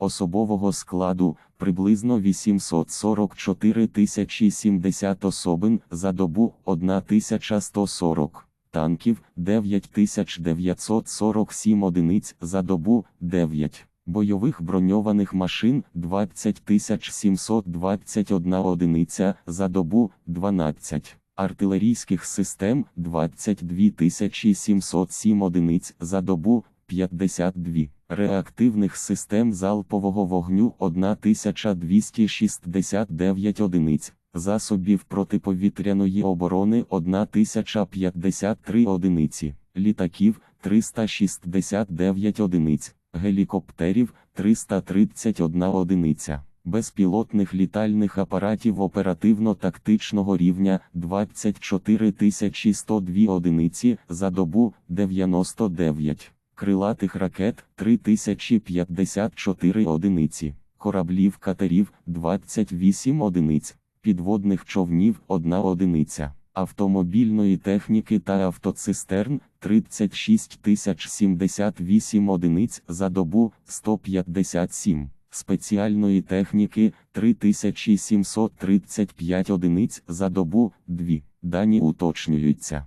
особового складу приблизно 844 тисячі 70 особин за добу 1140 танків 9947 одиниць за добу 9. Бойових броньованих машин 20 721 одиниця за добу 12. Артилерійських систем 22 707 одиниць за добу 52. Реактивних систем залпового вогню 1269 одиниць. Засобів протиповітряної оборони 1053 одиниці, літаків 369 одиниць, гелікоптерів 331 одиниця, безпілотних літальних апаратів оперативно-тактичного рівня 24 102 одиниці за добу 99, крилатих ракет 3054 одиниці, кораблів катерів 28 одиниць підводних човнів 1 одиниця, автомобільної техніки та автоцистерн 36 078 одиниць за добу 157, спеціальної техніки 3735 одиниць за добу 2. Дані уточнюються.